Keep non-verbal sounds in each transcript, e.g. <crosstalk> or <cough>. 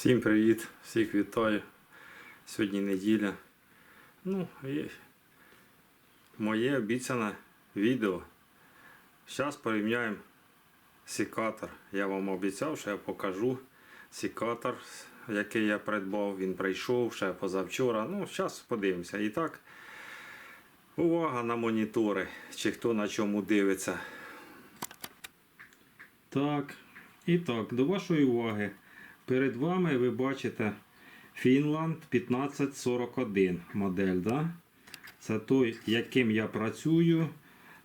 Всім привіт, всіх вітаю. Сьогодні неділя. Ну і моє обіцяне відео. Зараз порівняємо секатор. Я вам обіцяв, що я покажу секатор, який я придбав. Він прийшов ще позавчора. Ну, зараз подивимося. І так, увага на монітори, чи хто на чому дивиться. Так, і так, до вашої уваги. Перед вами ви бачите Finland 1541 модель. Да? Це той, яким я працюю.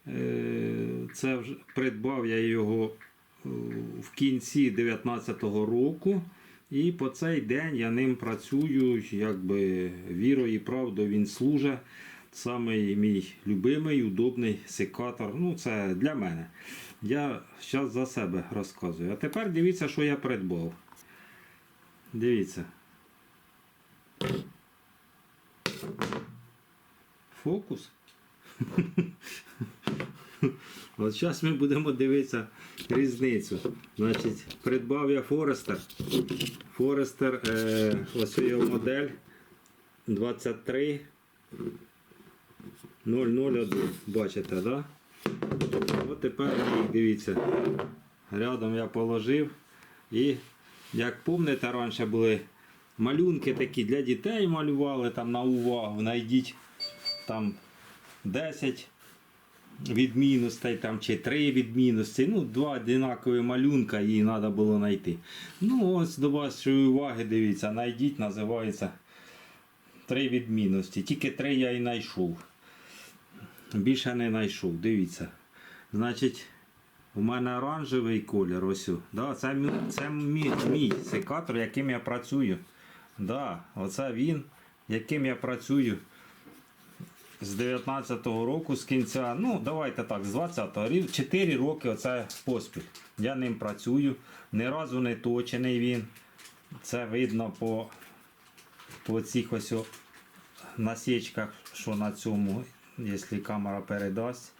Е, Це вже придбав я його е, в кінці 2019 року. І по цей день я ним працюю, якби вірою і правдою він служить. Самий мій любимий, удобний секатор. Ну, це для мене. Я зараз за себе розказую. А тепер дивіться, що я придбав. Дивіться. Фокус. <laughs> От зараз ми будемо дивитися різницю. Значить, придбав я Форестер. Форестер, е, ось його модель 23 001. Бачите? Да? От тепер дивіться. Рядом я положив і як пам'ятаєте, раніше були малюнки такі для дітей малювали там на увагу. Найдіть там 10 відмінностей там, чи 3 відмінності. Ну, два одинакові малюнка її треба було знайти. Ну, ось до вашої уваги, дивіться, найдіть, називається три відмінності. Тільки три я і знайшов. Більше не знайшов, дивіться. Значить, у мене оранжевий колір ось. Да, це мій, це мій, мій секатор, яким я працюю. Да, оце він, яким я працюю з 19-го року, з кінця, ну давайте так, з 20-го рік, 4 роки оце поспіль. Я ним працюю. Ні разу не точений він. Це видно по, по цих ось насічках, що на цьому, якщо камера передасть.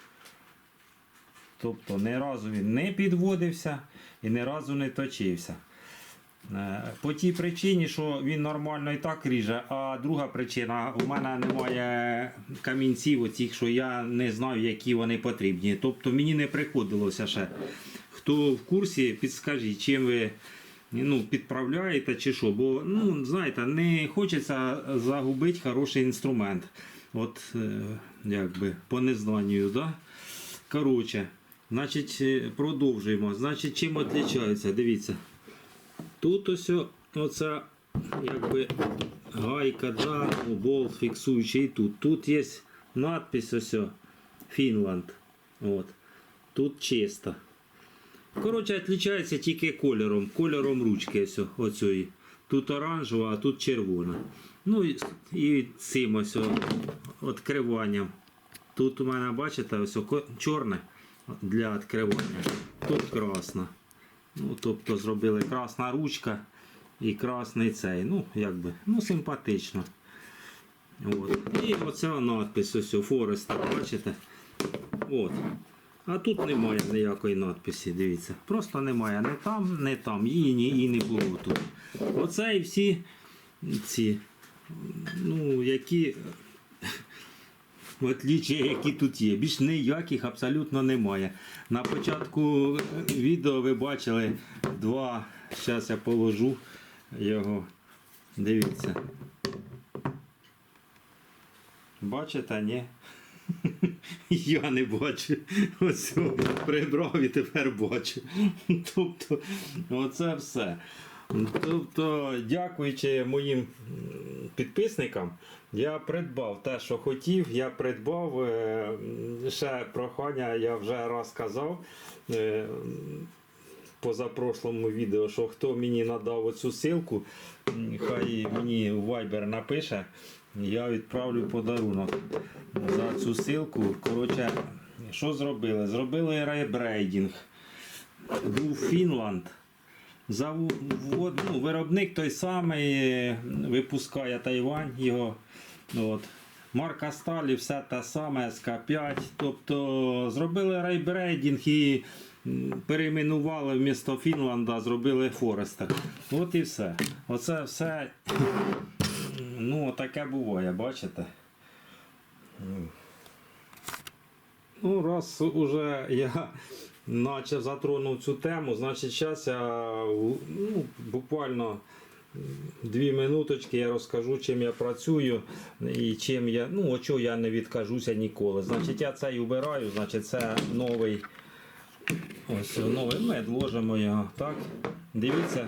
Тобто ні разу він не підводився і ні разу не точився. Е, По тій причині, що він нормально і так ріже, а друга причина, у мене немає камінців, оцих, що я не знаю, які вони потрібні. Тобто мені не приходилося ще. Хто в курсі, підскажіть, чим ви ну, підправляєте чи що. Бо ну, знаєте, не хочеться загубити хороший інструмент. От е, якби по незнанню. Да? Коротше, значить, е, продовжуємо. Значить, чим відрізняється? Дивіться. Тут ось оця якби гайка, да, ну, болт фіксуючий тут. Тут є надпись ось Фінланд. От. Тут чисто. Коротше, відрізняється тільки кольором. Кольором ручки ось о- оцієї. Тут оранжева, а тут червона. Ну і, і цим ось відкриванням. Тут у мене, бачите, ось чорне для відкривання. Тут красна. Ну, тобто зробили красна ручка і красний цей. Ну, якби, ну, симпатично. От. І оця надпис ось Форестер, бачите? От. А тут немає ніякої надписі, дивіться. Просто немає не там, не там. Її ні, і не було тут. Оце і всі ці, ну, які отліччя, які тут є. Більш ніяких абсолютно немає. На початку відео ви бачили два. Зараз я положу його. Дивіться. Бачите, ні? <laughs> Я не бачу. Ось прибрав і тепер бачу. <laughs> Тобто, оце все. Тобто, дякуючи моїм підписникам, я придбав те, що хотів. Я придбав е, ще прохання, я вже раз казав. е, позапрошлому відео, що хто мені надав оцю ссылку, м, хай мені Viber напише, я відправлю подарунок за цю ссылку. Коротше, що зробили? Зробили рейбрейдинг. Був Фінланд. Завод, ну, виробник той самий випускає Тайвань його. От. Марка сталі, все те саме, СК5. Тобто зробили рейбрейдинг і перейменували вмісто Фінланда, зробили Форестер. От і все. Оце все. Ну, таке буває, бачите? Ну, раз уже я наче затронув цю тему, значить зараз я ну, буквально дві минуточки я розкажу, чим я працюю і чим я, ну, от чого я не відкажуся ніколи. Значить, я цей убираю, значить, це новий. Ось новий мед, ложимо його. Так. Дивіться,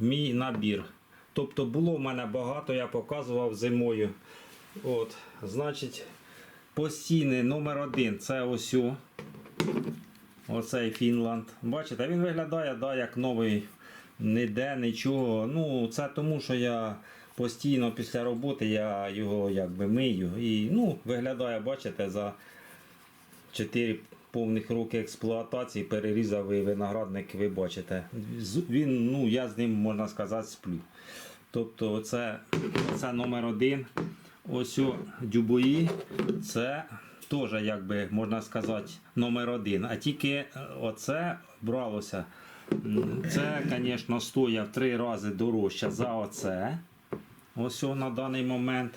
мій набір. Тобто було в мене багато, я показував зимою. От, значить, постійний номер один це ось. Оцей Фінланд. Бачите, він виглядає да, як новий, ніде, нічого. Ну, це тому, що я постійно після роботи я його якби мию. І ну, виглядає, бачите, за 4 повних роки експлуатації перерізав і виноградник, ви бачите. Він, ну, я з ним, можна сказати, сплю. Тобто це, номер один. Ось дюбої, це теж, якби можна сказати, номер один. А тільки е, оце бралося. Це, звісно, стоїть в три рази дорожче за оце. Ось на даний момент.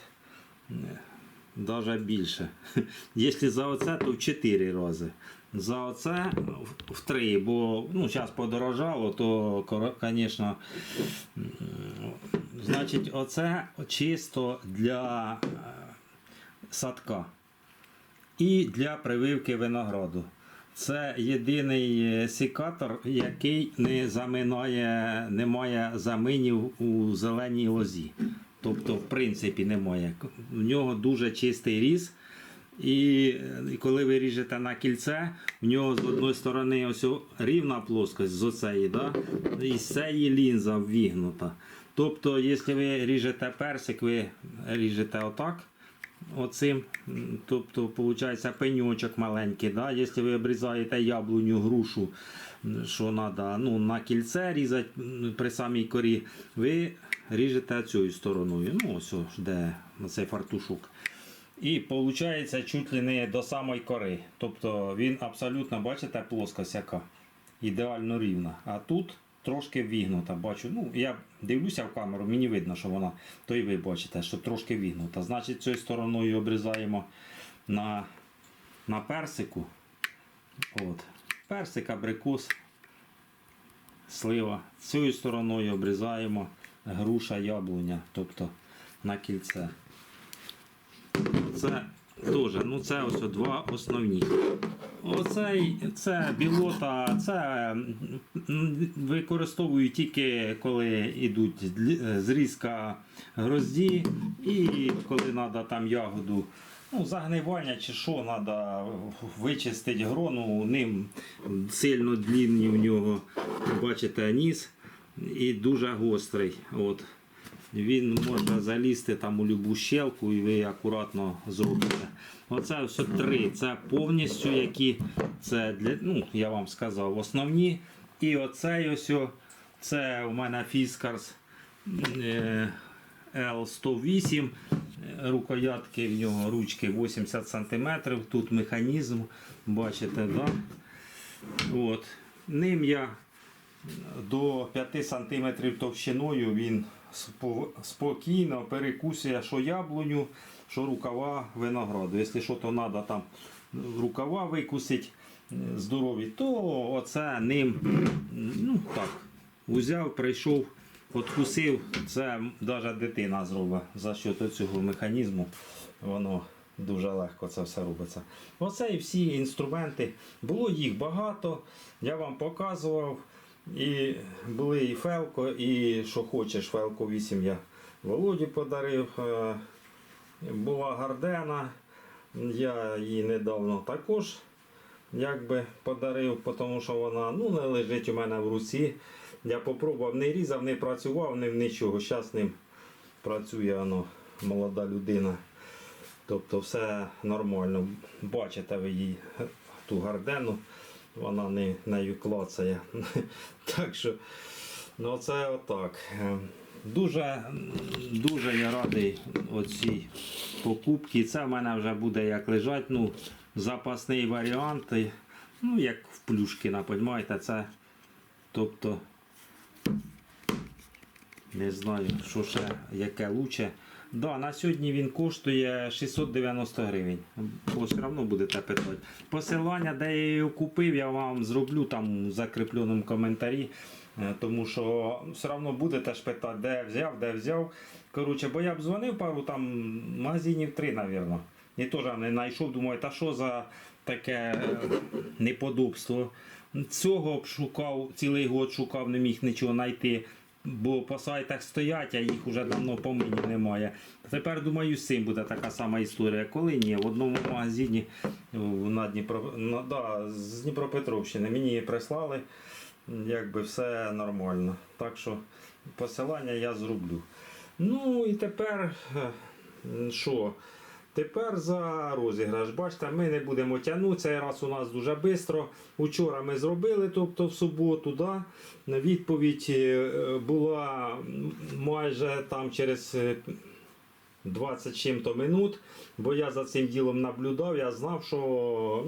Навіть більше. <laughs> Якщо за оце, то в 4 рази. За оце в- в 3, бо ну, зараз подорожало, то, звісно, значить, оце чисто для е, садка і для прививки винограду. Це єдиний е, секатор, який не заминає, не заминів у зеленій лозі. Тобто, в принципі, немає. У нього дуже чистий різ. І е, коли ви ріжете на кільце, в нього з одної сторони ось рівна плоскость з оцеї, да? і з цієї лінза ввігнута. Тобто, якщо ви ріжете персик, ви ріжете отак. Оцим, тобто, виходить пеньочок маленький. Да? Якщо ви обрізаєте яблуню, грушу, що треба ну, на кільце різати при самій корі, ви ріжете цією стороною. Ну, ось, де на цей фартушок. І виходить чуть ли не до самої кори. Тобто він абсолютно, бачите, плоскость яка. Ідеально рівна. А тут трошки вігнута. Бачу, ну я дивлюся в камеру, мені видно, що вона, то і ви бачите, що трошки вігнута. Значить, цією стороною обрізаємо на, на персику. От. Персик, абрикос, слива. Цією стороною обрізаємо груша, яблуня, тобто на кільце. Це теж, ну це ось два основні. Оцей це білота, це м, використовую тільки коли йдуть зрізка грозді і коли треба там ягоду. Ну, загнивання чи що, треба вичистити грону, ним сильно длінний в нього, бачите, ніс і дуже гострий. От. Він може залізти там у любу щелку і ви акуратно зробите. Оце все три. Це повністю які це для, ну, я вам сказав, основні. І оцей ось, це у мене Fiskars е, L108. Е, Рукоятки в нього ручки 80 см. Тут механізм, бачите, да? От. Ним я до 5 см товщиною він спокійно перекусує що яблуню, що рукава винограду. Якщо що то треба там рукава викусити е, здорові, то оце ним ну так, узяв, прийшов, откусив. Це навіть дитина зробить за счет цього механізму. Воно дуже легко це все робиться. Оце і всі інструменти. Було їх багато, я вам показував. І були і Фелко, і що хочеш, Фелко 8 я Володі подарив. Е, Була Гардена, я її недавно також якби подарив, тому що вона ну, не лежить у мене в руці. Я попробував, не різав, не працював, в нічого. Зараз ним працює воно, молода людина. Тобто все нормально. Бачите ви її ту гардену, вона не нею клацає. <laughs> Так що, ну це отак. Е, Дуже, дуже я радий оцій покупці. Це в мене вже буде як лежать. Ну, запасний варіант. Ну, як в Плюшкіна, розумієте, це. Тобто. Не знаю, що ще, яке лучше. Да, на сьогодні він коштує 690 гривень. Бо все одно будете питати. Посилання, де я його купив, я вам зроблю там в закріпленому коментарі. Е, Тому що все одно будете ж питати, де взяв, де взяв. Коротше, бо я б дзвонив пару там магазинів три, мабуть. І теж не знайшов, думаю, та що за таке неподобство. Цього б шукав, цілий год шукав, не міг нічого знайти. Бо по сайтах стоять, а їх вже давно по мені немає. Тепер думаю, з цим буде така сама історія. Коли ні, в одному магазині на Дніпро, на, да, з Дніпропетровщини мені прислали, якби все нормально. Так що посилання я зроблю. Ну і тепер е, що? Тепер за розіграш. Бачите, ми не будемо тягнути. Цей раз у нас дуже швидко. Учора ми зробили, тобто в суботу. Да? Відповідь е, була майже там через е, 20 чим-то минут, бо я за цим ділом наблюдав, я знав, що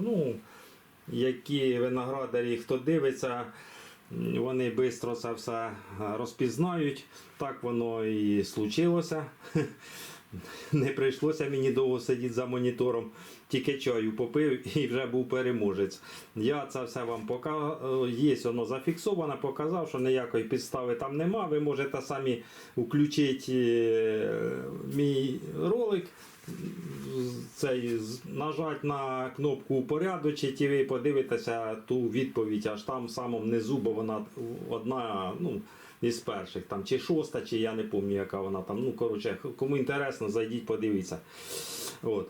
ну, які виноградарі, хто дивиться, вони швидко це все розпізнають. Так воно і случилося. <laughs> Не прийшлося мені довго сидіти за монітором, тільки чаю попив і вже був переможець. Я це все вам показав, є воно зафіксовано, показав, що ніякої підстави там нема. Ви можете самі включити е, мій ролик, цей, нажати на кнопку упорядочити і ви подивитеся ту відповідь аж там в самому низу, бо вона одна, ну, із перших, там, чи шоста, чи я не пам'ятаю, яка вона там. Ну, коротше, кому інтересно, зайдіть, подивіться. От.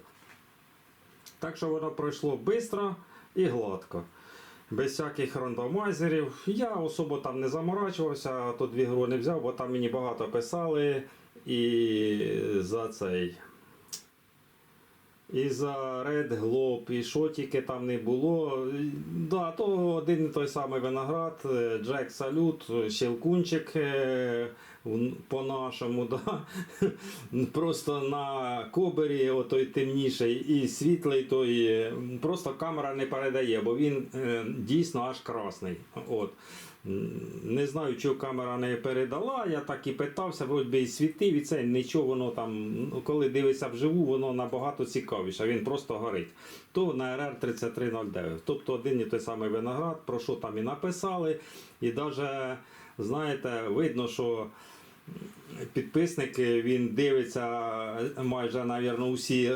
Так що воно пройшло швидко і гладко. Без всяких рандомайзерів. Я особо там не заморачувався, а то дві гро не взяв, бо там мені багато писали і за цей. І за Red Globe, і що тільки там не було. Да, то один і той самий виноград, е, Джек Салют, Щелкунчик е, по-нашому. <laughs> Да. Просто на кобері отой темніший і світлий, той просто камера не передає, бо він е, дійсно аж красний. От. Не знаю, чого камера не передала. Я так і питався, вроді би і світив, і це нічого воно там, ну, коли дивишся вживу, воно набагато цікавіше. Він просто горить. То на РР 3309. Тобто один і той самий виноград, про що там і написали. І навіть, знаєте, видно, що підписник він дивиться майже, мабуть, усі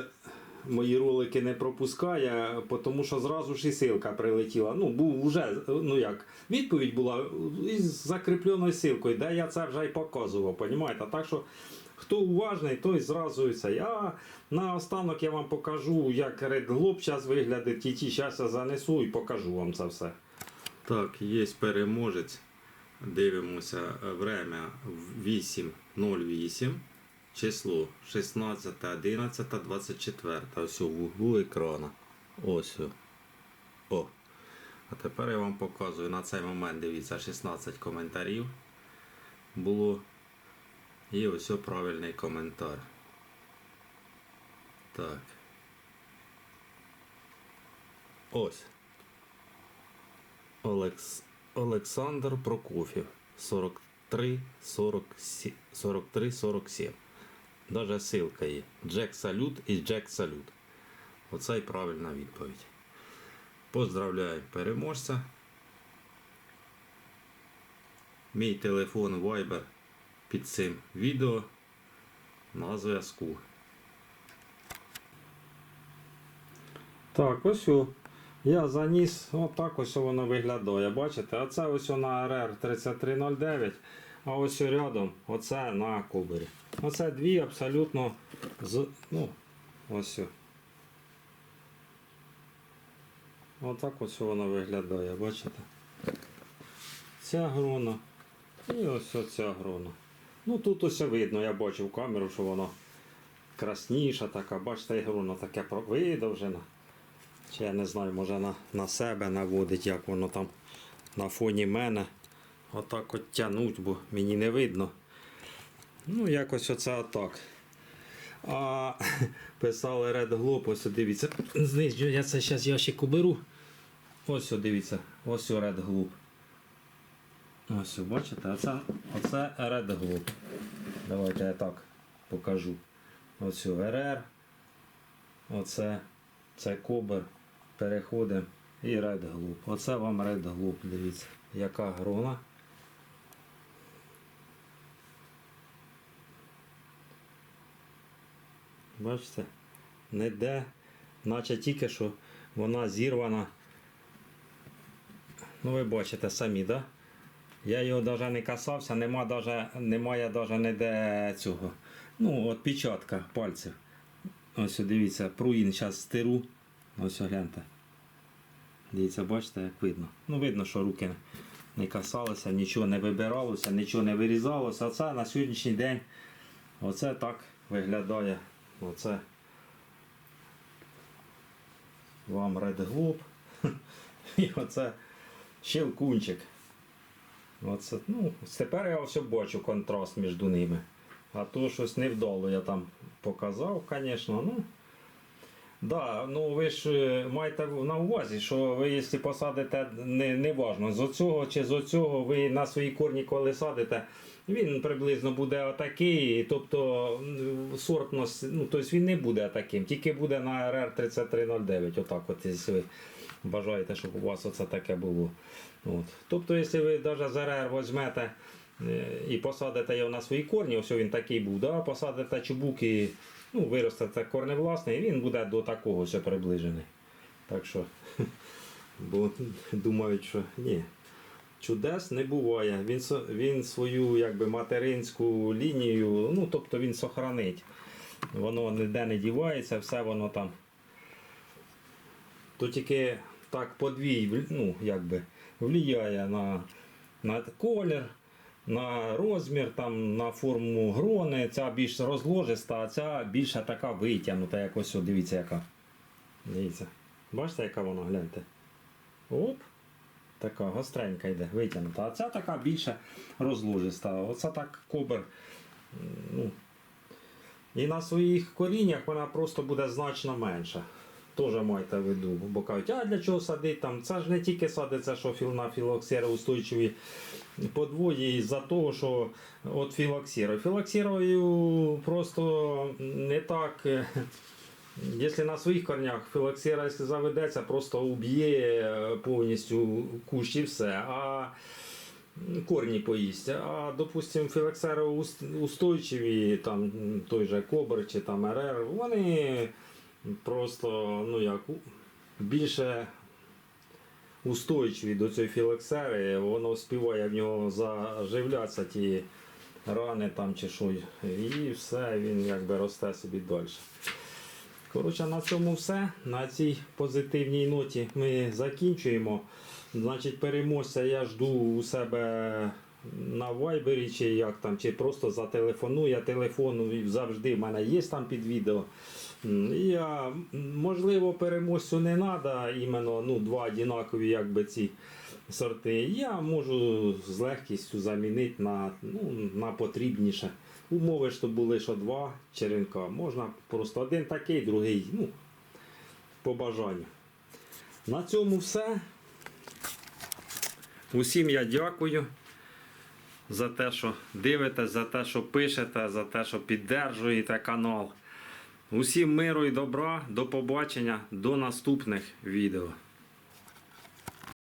мої ролики не пропускає, тому що зразу ж і силка прилетіла. Ну, був вже, ну як, відповідь була із закріпленою силкою, де я це вже й показував, понімаєте? Так що, хто уважний, той зразу це. А на останок я вам покажу, як Red Globe зараз виглядить, ті зараз я занесу і покажу вам це все. Так, є переможець. Дивимося е, время 8.08. Число 16, 11, 24. Ось у вуглу екрана. Ось. о. А тепер я вам показую на цей момент, дивіться, 16 коментарів було. І ось правильний коментар. Так. Ось. Олекс... Олександр Прокофів 43 47, 43 47. Даже ссылка є. Джек Салют і Джек Салют. Оце і правильна відповідь. Поздравляю переможця. Мій телефон Viber під цим відео на зв'язку. Так, ось о. Я заніс, отак ось воно виглядає. Бачите? Оце ось на РР 3309, а ось рядом оце на кубері. Оце дві абсолютно з. Ну, ось. Отак ось воно виглядає, бачите? Ця грона і ось оця грона. Ну тут ось видно, я бачив камеру, що воно красніша така, бачите, і грона таке видовжена. Чи я не знаю, може на, на себе наводить, як воно там на фоні мене. Отак от тянуть, бо мені не видно. Ну, якось оце отак. А <laughs> писали Red Globe, ось дивіться. Знизу я це зараз ящик уберу. ось дивіться, ось Red Globe. Ось, бачите, оце, оце Red Globe. Давайте я так покажу. Ось о, РР. Оце це кобер. Переходимо і Red Globe. Оце вам Red Globe, дивіться, яка грона. Бачите? Не де, наче тільки що вона зірвана. Ну ви бачите самі, да? Я його навіть не касався, нема даже, немає навіть ніде цього. Ну, от печатка пальців. Ось дивіться, пруїн зараз стиру. Ось гляньте. Дивіться, бачите, як видно. Ну, видно, що руки не касалися, нічого не вибиралося, нічого не вирізалося. Оце на сьогоднішній день оце так виглядає. Оце вам Red Globe. <laughs> І оце щелкунчик. Оце, ну, тепер я все бачу контраст між ними. А то щось невдало я там показав, звісно. Ну, да, ну ви ж е, маєте на увазі, що ви, якщо посадите, не, не важно, з оцього чи з оцього, ви на свої корні, коли садите, він приблизно буде отакий, тобто сортність, ну, тобто він не буде таким, тільки буде на РР 3309, отак от, якщо ви бажаєте, щоб у вас оце таке було. От. Тобто, якщо ви навіть з РР візьмете і посадите його на свої корні, ось він такий був, да? посадите чубук і ну, виростете корневласний, і він буде до такого ще приближений. Так що, <laughs> бо думають, що ні. Чудес не буває. Він, він свою якби, материнську лінію, ну тобто він сохранить. Воно ніде не дівається, все воно там. То тільки так подвій, ну, якби, влияє на, на колір, на розмір, там, на форму грони. Ця більш розложиста, а ця більше така витягнута, як ось, дивіться, яка. Дивіться. Бачите, яка вона, гляньте. Оп. Така гостренька йде, витягнута. А ця така більше розложиста. Оце так кобер. Ну, і на своїх коріннях вона просто буде значно менша. Теж майте в виду. Бо кажуть, а для чого садити там? Це ж не тільки садиться, що на філоксери устойчиві подвої із-за того, що от філоксіра. Філоксірою просто не так. е, Якщо на своїх корнях філоксера якщо заведеться, просто уб'є е, повністю кущ і все. А корні поїсть. А, допустим, філоксероустойчиві, там той же Кобр чи там РР, вони просто ну як, більше устойчиві до цієї філоксери, воно співає в нього заживлятися ті рани там чи що, і все, він якби росте собі далі. Коротше, на цьому все. На цій позитивній ноті ми закінчуємо. Значить, переможця я жду у себе на вайбері, чи як там, чи просто зателефоную. Я телефоную завжди в мене є там під відео. Я, можливо, переможцю не треба, іменно ну, два однакові якби, ці сорти. Я можу з легкістю замінити на, ну, на потрібніше. Умови, що були, що два черенка. Можна просто один такий, другий, ну, по бажанню. На цьому все. Усім я дякую за те, що дивитесь, за те, що пишете, за те, що піддержуєте канал. Усім миру і добра, до побачення, до наступних відео.